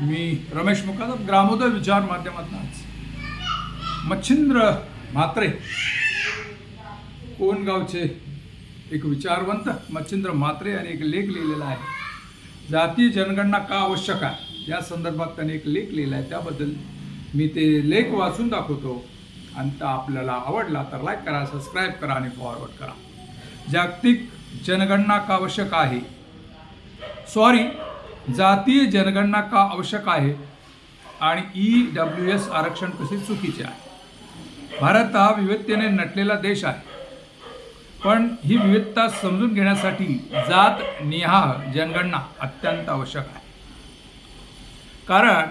मी रमेश मुकादम ग्रामोदय विचार माध्यमातून आज. मच्छिंद्र म्हात्रे कोणगावचे एक विचारवंत मच्छिंद्र म्हात्रे यांनी एक लेख लिहिलेला आहे. जाती जनगणना का आवश्यक आहे? या संदर्भात त्यांनी एक लेख लिहिला आहे. त्याबद्दल मी ते लेख वाचून दाखवतो. आणि तो आपल्याला आवडला तर लाईक करा सबस्क्राईब करा आणि फॉरवर्ड करा. जागतिक जनगणना का आवश्यक आहे? सॉरी जातीय जनगणना का आवश्यक आहे? आणि ई डब्ल्यू एस आरक्षण कसे चुकीचे आहे? भारत हा विविधतेने नटलेला देश आहे. पण ही विविधता समजून घेण्यासाठी जात निहाह जनगणना अत्यंत आवश्यक आहे. कारण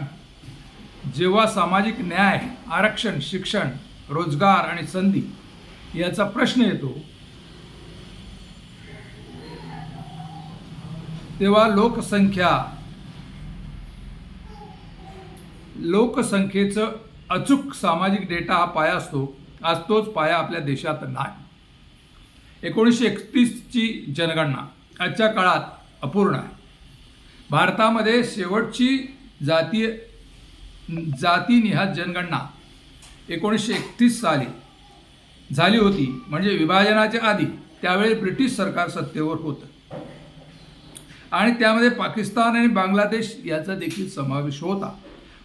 जेव्हा सामाजिक न्याय आरक्षण शिक्षण रोजगार आणि संधी याचा प्रश्न येतो तेव्हा लोकसंख्या लोकसंख्येचं अचूक सामाजिक डेटा हा पाया असतो आज तोच पाया आपल्या देशात नाही. एकोणीसशे एकतीसची जनगणना आजच्या काळात अपूर्ण आहे. भारतामध्ये शेवटची जातीय जातीनिहात जनगणना एकोणीसशे एकतीस साली झाली होती म्हणजे विभाजनाच्या आधी. त्यावेळी ब्रिटिश सरकार सत्तेवर होतं. आणि त्यामध्ये पाकिस्तान आणि बांगलादेश याचा देखील समावेश होता.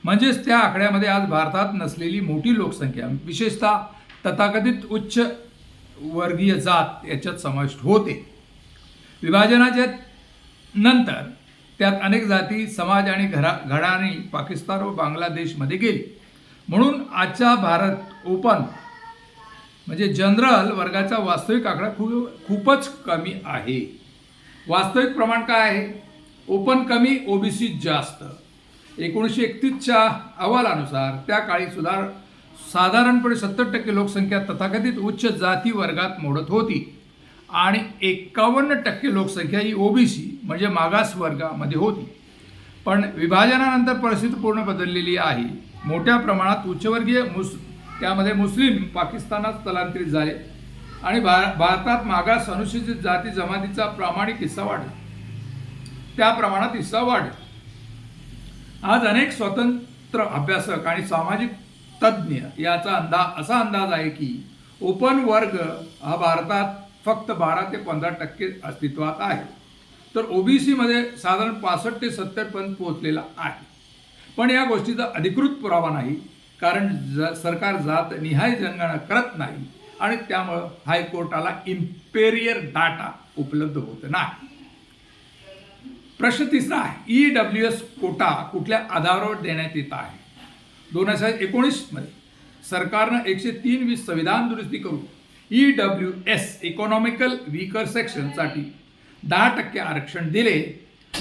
म्हणजेच त्या आकड्यामध्ये आज भारतात नसलेली मोठी लोकसंख्या विशेषतः तथाकथित उच्च वर्गीय जात याच्यात समाविष्ट होते. विभाजनाच्या नंतर त्यात अनेक जाती समाज आणि घरा घडाणी पाकिस्तान व बांगलादेशमध्ये गेली. म्हणून आजचा भारत ओपन म्हणजे जनरल वर्गाचा वास्तविक आकडा खूप खूपच कमी आहे. वास्तविक प्रमाण काय आहे? ओपन कमी ओबीसी जास्त. एकोणीसशे एकतीसच्या अहवालानुसार त्या काळी सुधार साधारणपणे सत्तर टक्के लोकसंख्या तथाकथित उच्च जाती वर्गात मोडत होती. आणि एकावन्न टक्के लोकसंख्या ही ओबीसी म्हणजे मागास वर्गामध्ये होती. पण विभाजनानंतर परिस्थिती पूर्ण बदललेली आहे. मोठ्या प्रमाणात उच्चवर्गीय मुस त्यामध्ये मुस्लिम पाकिस्तानात स्थलांतरित झाले. आणि भार भारतात मागास अनुसूचित जाती जमातीचा प्रामाणिक हिस्सा वाढला. त्या प्रमाणात हिस्सा वाढला. आज अनेक स्वतंत्र अभ्यासक आणि सामाजिक तज्ज्ञ याचा अंदाज असा अंदाज आहे की ओपन वर्ग हा भारतात फक्त बारा ते पंधरा टक्के अस्तित्वात आहे. तर ओबीसीमध्ये साधारण पासष्ट ते सत्तरपर्यंत पोहोचलेला आहे. पण या गोष्टीचा अधिकृत पुरावा नाही कारण ज सरकार जात निहाय जनगणना करत नाही. आणि त्यामुळं हायकोर्टाला इम्पेरियर डाटा उपलब्ध होत नाही. प्रश्न तिसरा आहे ई डब्ल्यू एस कोटा कुठल्या आधारावर देण्यात येत आहे? दोन हजार एकोणीसमध्ये सरकारनं एकशे तीन वीस संविधान दुरुस्ती करून E W S economical weaker सेक्शनसाठी दहा टक्के आरक्षण दिले.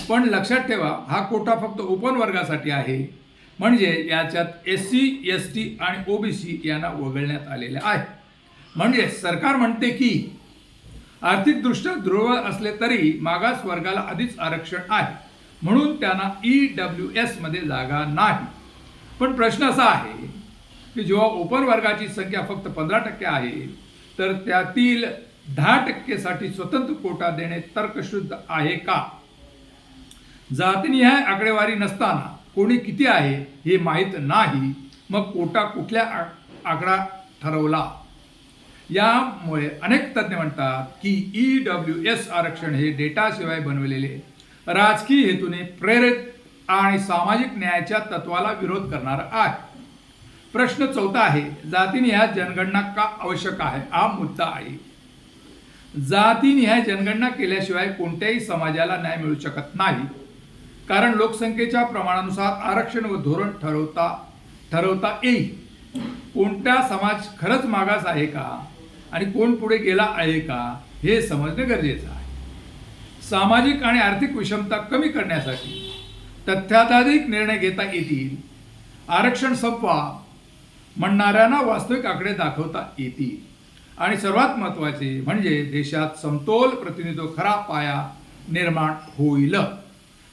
पण लक्षात ठेवा हा कोटा फक्त ओपन वर्गासाठी आहे. म्हणजे याच्यात एस सी एस टी आणि ओबीसी यांना वगळण्यात आलेले आहे. म्हणजे सरकार म्हणते की आर्थिकदृष्ट्या दुर्बळ असले तरी मागास वर्गाला आधीच आरक्षण आहे. म्हणून त्यांना ई डब्ल्यू एसमध्ये जागा नाही. पण प्रश्न असा आहे की जेव्हा ओपन वर्गाची संख्या फक्त पंधरा टक्के आहे तर त्यातील दहा टक्केसाठी स्वतंत्र कोटा देणे तर्कशुद्ध आहे का? जातनिहाय आकडेवारी नसताना कोणी किती आहे हे माहीत नाही. मग कोटा कुठल्या आ- आकडा ठरवला? यामुळे अनेक तज्ज्ञ म्हणतात की ई डब्ल्यू एस आरक्षण हे डेटाशिवाय बनवलेले राजकीय हेतूने प्रेरित आणि सामाजिक न्यायाच्या तत्वाला विरोध करणार आहे. प्रश्न चौथा आहे जातीनिहाय जनगणना का आवश्यक आहे? हा मुद्दा आहे. जातीनिहाय जनगणना केल्याशिवाय कोणत्याही समाजाला न्याय मिळू शकत नाही. कारण लोकसंख्येच्या प्रमाणानुसार आरक्षण व धोरण ठरवता ठरवता येईल. कोणता समाज खरंच मागास आहे का? आणि कोण पुढे गेला आहे का हे समजणे गरजेचं आहे. सामाजिक आणि आर्थिक विषमता कमी करण्यासाठी तथ्याधाधिक निर्णय घेता येतील आरक्षण संपवा म्हणणाऱ्यांना वास्तविक आकडे दाखवता येतील. आणि सर्वात महत्त्वाचे म्हणजे देशात समतोल प्रतिनिधित्व खरा पाया निर्माण होईल.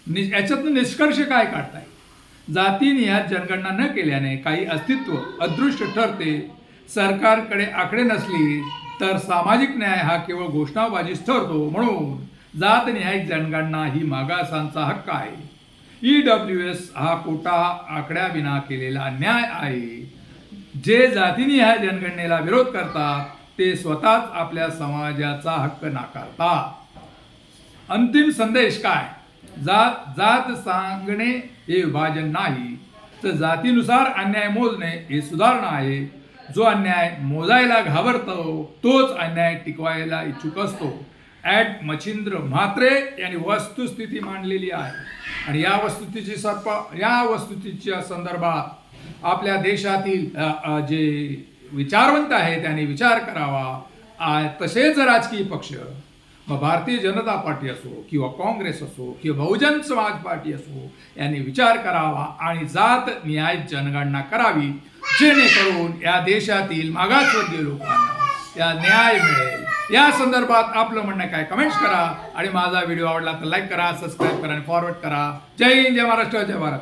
नि याच्यातून निष्कर्ष काय काढताय यात जनगणना न केल्याने काही अस्तित्व अदृश्य ठरते सरकारकडे आकडे नसली तर सामाजिक न्याय हा केवळ घोषणाबाजीच ठरतो म्हणून जातनिहाय जनगणना ही मागासांचा हक्क आहे. ई डब्ल्यू एस हा कोटा आकड्याविना केलेला न्याय आहे. जे जातीनिहाय जनगणनेला विरोध करतात ते स्वतःच आपल्या समाजाचा हक्क नाकारतात. अंतिम संदेश काय? जात जात सांगणे हे विभाजन नाही. तर जातीनुसार अन्याय मोजणे हे सुधारणा आहे. जो अन्याय मोजायला घाबरतो तोच अन्याय टिकवायला इच्छुक असतो. ॲट मच्छिंद्र म्हात्रे यांनी वस्तुस्थिती मांडलेली आहे. आणि या वस्तुस्थितीची सर्प या वस्तुस्थितीच्या संदर्भात आपल्या देशातील जे विचारवंत आहे त्यांनी विचार करावा. तसेच राजकीय पक्ष मग भारतीय जनता पार्टी असो किंवा काँग्रेस असो किंवा बहुजन समाज पार्टी असो यांनी विचार करावा आणि जात न्याय जनगणना करावी जेणेकरून या देशातील मागासवर्गीय लोकांना या न्याय मिळेल. या संदर्भात आपलं म्हणणं काय? कमेंट्स करा. आणि माझा व्हिडिओ आवडला तर लाईक करा सबस्क्राईब करा आणि फॉरवर्ड करा. जय हिंद जय महाराष्ट्र जय भारत.